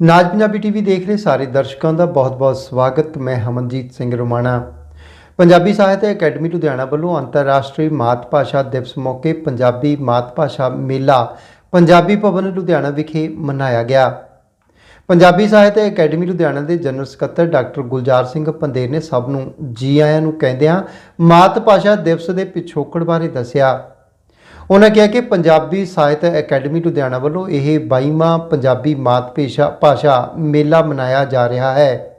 ਨਾਜ Punjabi TV ਦੇਖ ਰਹੇ ਸਾਰੇ ਦਰਸ਼ਕਾਂ ਦਾ ਬਹੁਤ-ਬਹੁਤ ਸਵਾਗਤ। ਮੈਂ ਹਮਨਜੀਤ ਸਿੰਘ ਰੋਮਾਣਾ। ਪੰਜਾਬੀ ਸਾਹਿਤ ਅਕੈਡਮੀ ਲੁਧਿਆਣਾ ਵੱਲੋਂ ਅੰਤਰਰਾਸ਼ਟਰੀ ਮਾਤ ਭਾਸ਼ਾ ਦਿਵਸ ਮੌਕੇ ਪੰਜਾਬੀ ਮਾਤ ਭਾਸ਼ਾ ਮੇਲਾ ਪੰਜਾਬੀ ਭਵਨ ਲੁਧਿਆਣਾ ਵਿਖੇ ਮਨਾਇਆ ਗਿਆ। ਪੰਜਾਬੀ ਸਾਹਿਤ ਅਕੈਡਮੀ ਲੁਧਿਆਣਾ ਦੇ ਜਨਰਲ ਸਕੱਤਰ ਡਾਕਟਰ ਗੁਲਜ਼ਾਰ ਸਿੰਘ ਪੰਦੇਰ ਨੇ ਸਭ ਨੂੰ ਜੀ ਆਇਆਂ ਨੂੰ ਕਹਿੰਦਿਆਂ ਮਾਤ ਭਾਸ਼ਾ ਦਿਵਸ ਦੇ ਪਿਛੋਕੜ ਬਾਰੇ ਦੱਸਿਆ। ਉਹਨਾਂ ਕਿਹਾ ਕਿ ਪੰਜਾਬੀ ਸਾਹਿਤ ਅਕੈਡਮੀ ਲੁਧਿਆਣਾ ਵੱਲੋਂ ਇਹ 22ਵਾਂ ਪੰਜਾਬੀ ਮਾਤ ਭਾਸ਼ਾ ਭਾਸ਼ਾ ਮੇਲਾ ਮਨਾਇਆ ਜਾ ਰਿਹਾ ਹੈ।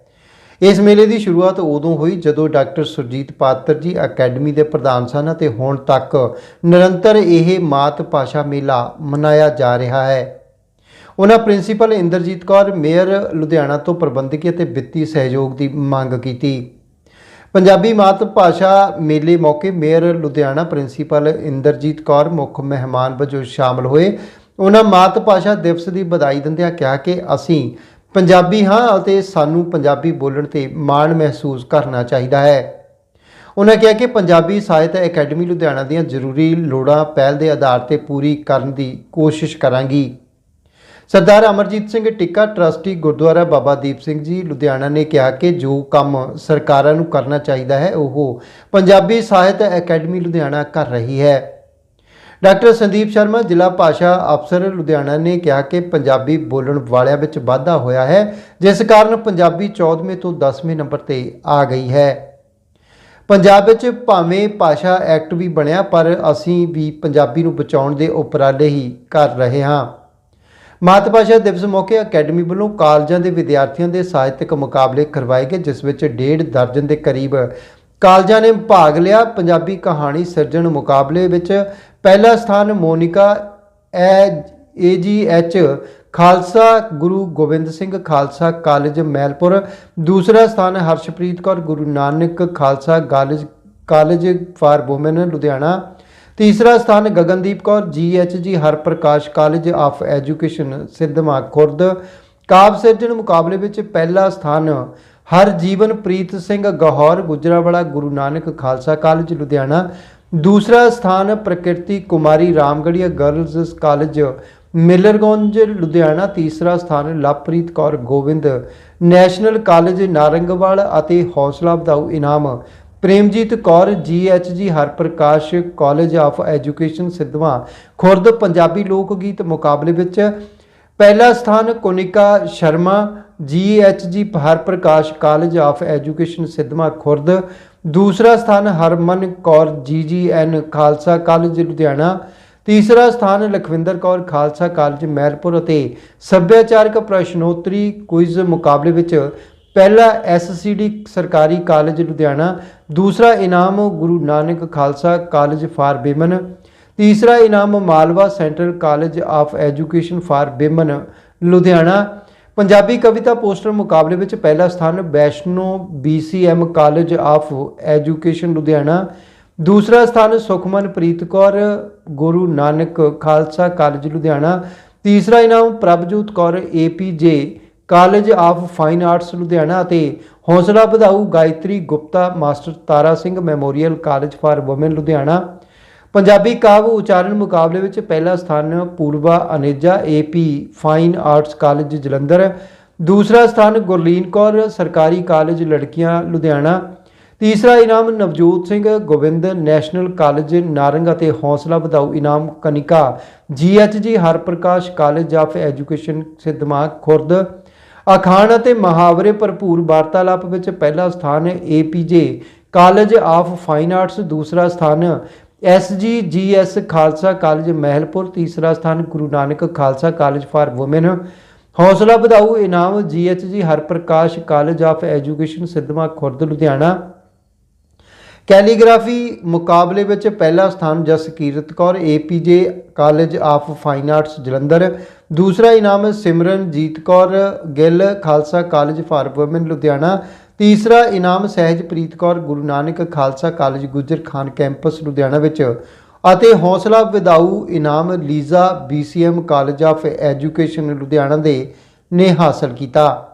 ਇਸ ਮੇਲੇ ਦੀ ਸ਼ੁਰੂਆਤ ਉਦੋਂ ਹੋਈ ਜਦੋਂ ਡਾਕਟਰ ਸੁਰਜੀਤ ਪਾਤਰ ਜੀ ਅਕੈਡਮੀ ਦੇ ਪ੍ਰਧਾਨ ਸਨ ਅਤੇ ਹੁਣ ਤੱਕ ਨਿਰੰਤਰ ਇਹ ਮਾਤ ਭਾਸ਼ਾ ਮੇਲਾ ਮਨਾਇਆ ਜਾ ਰਿਹਾ ਹੈ। ਉਹਨਾਂ ਪ੍ਰਿੰਸੀਪਲ ਇੰਦਰਜੀਤ ਕੌਰ, ਮੇਅਰ ਲੁਧਿਆਣਾ ਤੋਂ ਪ੍ਰਬੰਧਕੀ ਅਤੇ ਵਿੱਤੀ ਸਹਿਯੋਗ ਦੀ ਮੰਗ ਕੀਤੀ। ਪੰਜਾਬੀ ਮਾਤ ਭਾਸ਼ਾ ਮੇਲੇ ਮੌਕੇ ਮੇਅਰ ਲੁਧਿਆਣਾ ਪ੍ਰਿੰਸੀਪਲ ਇੰਦਰਜੀਤ ਕੌਰ, ਮੁੱਖ ਮਹਿਮਾਨ ਵਜੋਂ ਸ਼ਾਮਲ ਹੋਏ। ਉਹਨਾਂ ਮਾਤ ਭਾਸ਼ਾ ਦਿਵਸ ਦੀ ਵਧਾਈ ਦਿੰਦਿਆਂ ਕਿਹਾ ਕਿ ਅਸੀਂ ਪੰਜਾਬੀ ਹਾਂ ਅਤੇ ਸਾਨੂੰ ਪੰਜਾਬੀ ਬੋਲਣ ਤੇ ਮਾਣ ਮਹਿਸੂਸ ਕਰਨਾ ਚਾਹੀਦਾ ਹੈ। ਉਹਨਾਂ ਕਿਹਾ ਕਿ ਪੰਜਾਬੀ ਸਾਹਿਤ ਅਕੈਡਮੀ ਲੁਧਿਆਣਾ ਦੀਆਂ ਜ਼ਰੂਰੀ ਲੋੜਾਂ ਪਹਿਲ ਦੇ ਆਧਾਰ ਤੇ ਪੂਰੀ ਕਰਨ ਦੀ ਕੋਸ਼ਿਸ਼ ਕਰਾਂਗੀ। ਸਰਦਾਰ ਅਮਰਜੀਤ ਸਿੰਘ ਟਿੱਕਾ ਟਰਸਟੀ ਗੁਰਦੁਆਰਾ ਬਾਬਾ ਦੀਪ ਸਿੰਘ ਜੀ ਲੁਧਿਆਣਾ ਨੇ ਕਿਹਾ ਕਿ ਜੋ ਕੰਮ ਸਰਕਾਰਾਂ ਨੂੰ ਕਰਨਾ ਚਾਹੀਦਾ ਹੈ, ਉਹ ਪੰਜਾਬੀ ਸਾਹਿਤ ਅਕੈਡਮੀ ਲੁਧਿਆਣਾ ਕਰ ਰਹੀ ਹੈ। ਡਾਕਟਰ ਸੰਦੀਪ ਸ਼ਰਮਾ, ਜ਼ਿਲ੍ਹਾ ਭਾਸ਼ਾ ਅਫਸਰ ਲੁਧਿਆਣਾ ਨੇ ਕਿਹਾ ਕਿ ਪੰਜਾਬੀ ਬੋਲਣ ਵਾਲਿਆਂ ਵਿੱਚ ਵਾਧਾ ਹੋਇਆ ਹੈ, ਜਿਸ ਕਾਰਨ ਪੰਜਾਬੀ 14ਵੇਂ ਤੋਂ 10ਵੇਂ ਨੰਬਰ ਤੇ ਆ ਗਈ ਹੈ। ਪੰਜਾਬ ਵਿੱਚ ਭਾਵੇਂ ਭਾਸ਼ਾ ਐਕਟ ਵੀ ਬਣਿਆ, ਪਰ ਅਸੀਂ ਵੀ ਪੰਜਾਬੀ ਨੂੰ ਬਚਾਉਣ ਦੇ ਉਪਰਾਲੇ ਹੀ ਕਰ ਰਹੇ ਹਾਂ। ਮਾਤ ਭਾਸ਼ਾ ਦਿਵਸ ਮੌਕੇ ਅਕੈਡਮੀ ਵੱਲੋਂ ਕਾਲਜਾਂ ਦੇ ਵਿਦਿਆਰਥੀਆਂ ਦੇ ਸਾਹਿਤਕ ਮੁਕਾਬਲੇ ਕਰਵਾਏ ਗਏ, ਜਿਸ ਵਿੱਚ ਡੇਢ ਦਰਜਨ ਦੇ ਕਰੀਬ ਕਾਲਜਾਂ ਨੇ ਭਾਗ ਲਿਆ। ਪੰਜਾਬੀ ਕਹਾਣੀ ਸਿਰਜਣ ਮੁਕਾਬਲੇ ਵਿੱਚ ਪਹਿਲਾ ਸਥਾਨ ਮੋਨਿਕਾ ਐ ਏਜੀਐਚ ਖਾਲਸਾ ਗੁਰੂ ਗੋਬਿੰਦ ਸਿੰਘ ਖਾਲਸਾ ਕਾਲਜ ਮੈਲਪੁਰ। ਦੂਸਰਾ ਸਥਾਨ Harshpreet Kaur, Guru Nanak Khalsa college college for women Ludhiana. ਤੀਸਰਾ ਸਥਾਨ Gagandeep Kaur GHG Harprakash college of education Sidhwan Khurd. ਕਾਵ ਸਿਰਜਣ ਮੁਕਾਬਲੇ ਵਿੱਚ ਪਹਿਲਾ ਸਥਾਨ ਹਰਜੀਵਨ ਪ੍ਰੀਤ ਸਿੰਘ ਗਹੌਰ, ਗੁਜਰਾਵਾਲਾ ਗੁਰੂ ਨਾਨਕ ਖਾਲਸਾ ਕਾਲਜ, ਲੁਧਿਆਣਾ। ਦੂਸਰਾ ਸਥਾਨ ਪ੍ਰਕਿਰਤੀ ਕੁਮਾਰੀ ਰਾਮਗੜੀਆ ਗਰਲਜ਼ ਕਾਲਜ, ਮਿਲਰਗੰਜ, ਲੁਧਿਆਣਾ। ਤੀਸਰਾ ਸਥਾਨ ਲਵਪ੍ਰੀਤ ਕੌਰ ਗੋਬਿੰਦ ਨੈਸ਼ਨਲ ਕਾਲਜ, ਨਾਰੰਗਵਾਲ ਅਤੇ ਹੌਸਲਾ ਵਧਾਊ ਇਨਾਮ। Premjit Kaur GHG Harprakash college of education Sidhwan, Khurd Punjabi ਲੋਕ ਗੀਤ ਮੁਕਾਬਲੇ ਵਿੱਚ ਪਹਿਲਾ ਸਥਾਨ Konika Sharma GHG Harprakash college of education Sidhwan, Khurd. ਦੂਸਰਾ ਸਥਾਨ ਹਰਮਨ ਕੌਰ ਜੀਜੀਐਨ ਖਾਲਸਾ ਕਾਲਜ, ਲੁਧਿਆਣਾ। ਤੀਸਰਾ ਸਥਾਨ ਲਖਵਿੰਦਰ ਕੌਰ, ਖਾਲਸਾ ਕਾਲਜ ਮਹਿਲਪੁਰ ਅਤੇ ਸੱਭਿਆਚਾਰਕ ਪ੍ਰਸ਼ਨੋਤਰੀ ਕੁਇਜ਼ ਮੁਕਾਬਲੇ ਵਿੱਚ ਪਹਿਲਾ ਐਸਸੀਡੀ ਸਰਕਾਰੀ ਕਾਲਜ ਲੁਧਿਆਣਾ, ਦੂਸਰਾ ਇਨਾਮ Guru Nanak Khalsa college for women, ਤੀਸਰਾ ਇਨਾਮ Malwa central college of education for women, Ludhiana. Punjabi Kavita poster ਮੁਕਾਬਲੇ ਵਿੱਚ ਪਹਿਲਾ ਸਥਾਨ Vaishno BCM college of education Ludhiana, ਦੂਸਰਾ ਸਥਾਨ ਸੁਖਮਨਪ੍ਰੀਤ ਕੌਰ, ਗੁਰੂ ਨਾਨਕ ਖਾਲਸਾ ਕਾਲਜ ਲੁਧਿਆਣਾ, ਤੀਸਰਾ ਇਨਾਮ Prabhjot Kaur APJ college of fine arts Ludhiana ਅਤੇ ਹੌਸਲਾ ਵਧਾਊ Gayatri Gupta, master Tara Singh memorial college for women Ludhiana. Punjabi ਕਾਵਿ ਉਚਾਰਨ ਮੁਕਾਬਲੇ ਵਿੱਚ ਪਹਿਲਾ ਸਥਾਨ Purva Aneja AP fine arts college Jalandhar. ਦੂਸਰਾ ਸਥਾਨ ਗੁਰਲੀਨ ਕੌਰ, ਸਰਕਾਰੀ ਕਾਲਜ ਲੜਕੀਆਂ, ਲੁਧਿਆਣਾ। ਤੀਸਰਾ ਇਨਾਮ ਨਵਜੋਤ ਸਿੰਘ ਗੋਬਿੰਦ ਨੈਸ਼ਨਲ ਕਾਲਜ ਨਾਰੰਗ ਅਤੇ ਹੌਸਲਾ ਵਧਾਊ ਇਨਾਮ Kanika. GHG Harprakash college of education Sidhwan Khurd. ਅਖਾਣ ਅਤੇ ਮੁਹਾਵਰੇ ਭਰਪੂਰ ਵਾਰਤਾਲਾਪ ਵਿੱਚ ਪਹਿਲਾ ਸਥਾਨ APJ college of fine arts, ਦੂਸਰਾ ਸਥਾਨ ਐਸਜੀਜੀਐਸ ਖਾਲਸਾ ਕਾਲਜ ਮਹਿਲਪੁਰ, ਤੀਸਰਾ ਸਥਾਨ Guru Nanak Khalsa college for women ਹੌਸਲਾ ਵਧਾਊ, ਇਨਾਮ GHG Harprakash college of education, Sidhwan Khurd, Ludhiana. Calligraphy ਮੁਕਾਬਲੇ ਵਿੱਚ ਪਹਿਲਾ ਸਥਾਨ Jaskirat Kaur APJ college of fine arts Jalandhar. ਦੂਸਰਾ ਇਨਾਮ Simranjit Kaur, Gill Khalsa college for women Ludhiana. ਤੀਸਰਾ ਇਨਾਮ ਸਹਿਜਪ੍ਰੀਤ ਕੌਰ, ਗੁਰੂ ਨਾਨਕ ਖਾਲਸਾ ਕਾਲਜ, ਗੁਜਰ ਖਾਨ ਕੈਂਪਸ, ਲੁਧਿਆਣਾ ਵਿੱਚ। ਅਤੇ ਹੌਸਲਾ ਵਿਦਾਊ ਇਨਾਮ Liza BCM college of education Ludhiana ਦੇ ਨੇ ਹਾਸਲ ਕੀਤਾ।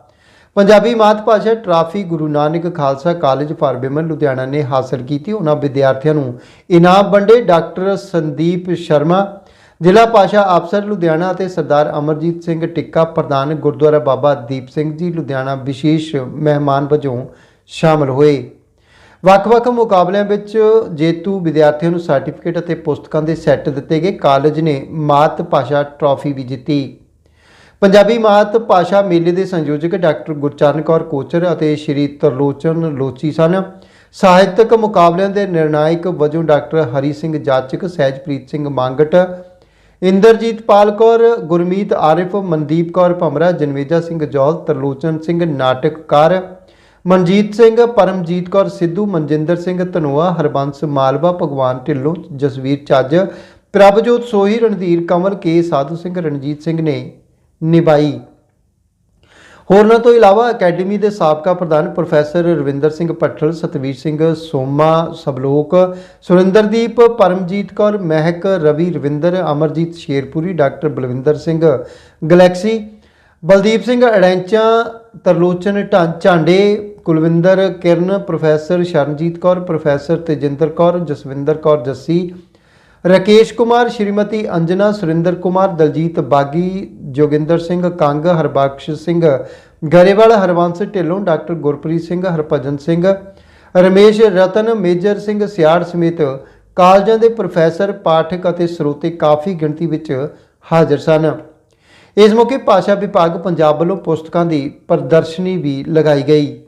ਪੰਜਾਬੀ ਮਾਤ ਭਾਸ਼ਾ trophy Guru Nanak Khalsa college for women Ludhiana ਨੇ ਹਾਸਲ ਕੀਤੀ। ਉਹਨਾਂ ਵਿਦਿਆਰਥੀਆਂ ਨੂੰ ਇਨਾਮ ਵੰਡੇ ਡਾਕਟਰ ਸੰਦੀਪ ਸ਼ਰਮਾ, ਜ਼ਿਲ੍ਹਾ ਭਾਸ਼ਾ ਅਫਸਰ ਲੁਧਿਆਣਾ ਅਤੇ ਸਰਦਾਰ ਅਮਰਜੀਤ ਸਿੰਘ ਟਿੱਕਾ, ਪ੍ਰਧਾਨ ਗੁਰਦੁਆਰਾ ਬਾਬਾ ਦੀਪ ਸਿੰਘ ਜੀ ਲੁਧਿਆਣਾ ਵਿਸ਼ੇਸ਼ ਮਹਿਮਾਨ ਵਜੋਂ ਸ਼ਾਮਲ ਹੋਏ। ਵੱਖ-ਵੱਖ ਮੁਕਾਬਲਿਆਂ ਵਿੱਚ ਜੇਤੂ ਵਿਦਿਆਰਥੀਆਂ ਨੂੰ ਸਰਟੀਫਿਕੇਟ ਅਤੇ ਪੁਸਤਕਾਂ ਦੇ ਸੈੱਟ ਦਿੱਤੇ ਗਏ। ਕਾਲਜ ਨੇ ਮਾਤ ਭਾਸ਼ਾ ਟਰਾਫੀ ਵੀ ਜਿੱਤੀ। ਪੰਜਾਬੀ ਮਾਤ ਭਾਸ਼ਾ ਮੇਲੇ ਦੇ ਸੰਯੋਜਕ ਡਾਕਟਰ ਗੁਰਚਰਨ ਕੌਰ ਕੋਚਰ ਅਤੇ ਸ਼੍ਰੀ ਤਰਲੋਚਨ ਲੋਚੀ ਸਨ। ਸਾਹਿਤਕ ਮੁਕਾਬਲਿਆਂ ਦੇ ਨਿਰਣਾਇਕ ਵਜੋਂ ਡਾਕਟਰ ਹਰੀ ਸਿੰਘ ਜਾਚਕ, ਸਹਿਜਪ੍ਰੀਤ ਸਿੰਘ ਮੰਗਟ, ਇੰਦਰਜੀਤ ਪਾਲ ਕੌਰ, ਗੁਰਮੀਤ ਆਰਿਫ, ਮਨਦੀਪ ਕੌਰ ਭਮਰਾ ਜਨਵੇਜਾ ਸਿੰਘ ਜੌਲ ਤਰਲੋਚਨ ਸਿੰਘ ਨਾਟਕਕਾਰ ਮਨਜੀਤ ਸਿੰਘ, ਪਰਮਜੀਤ ਕੌਰ ਸਿੱਧੂ, ਮਨਜਿੰਦਰ ਸਿੰਘ ਧਨੋਆ, ਹਰਬੰਸ ਮਾਲਵਾ, ਭਗਵਾਨ ਢਿੱਲੋਂ, ਜਸਵੀਰ ਚੱਜ, ਪ੍ਰਭਜੋਤ ਸੋਹੀ, ਰਣਧੀਰ ਕਮਲ ਕੇ ਸਾਧੂ ਸਿੰਘ, ਰਣਜੀਤ ਸਿੰਘ ਨੇ ਨਿਭਾਈ। ਹੋਰਨਾਂ ਤੋਂ ਇਲਾਵਾ ਅਕੈਡਮੀ ਦੇ ਸਾਬਕਾ ਪ੍ਰਧਾਨ professor Ravinder Singh Bhathal, Satvir Singh Soma, Sablok, Surinderdeep, Paramjit Kaur, Mehak, Ravi Ravinder, Amarjit Sherpuri, doctor Balwinder Singh Galaxy, Baldeep Singh Araincha, Tarlochan ਢਾਂ- Jhande, Kulwinder Kiran, professor Sharanjit Kaur, professor Tejinder Kaur, Jaswinder Kaur Jassi Rakesh Kumar, Shrimati Anjana, Surinder Kumar, Daljit Bagi, Joginder Singh Kang, Harbakhsh Singh Grewal, Harvans Dhillon, doctor Gurpreet Singh, Harbhajan Singh, Ramesh Ratan, Major Singh Siar ਸਮੇਤ ਕਾਲਜਾਂ ਦੇ professor, ਪਾਠਕ ਅਤੇ ਸਰੋਤੇ ਕਾਫੀ ਗਿਣਤੀ ਵਿੱਚ ਹਾਜ਼ਰ ਸਨ। ਇਸ ਮੌਕੇ ਭਾਸ਼ਾ ਵਿਭਾਗ ਪੰਜਾਬ ਵੱਲੋਂ ਪੁਸਤਕਾਂ ਦੀ ਪ੍ਰਦਰਸ਼ਨੀ ਵੀ ਲਗਾਈ ਗਈ।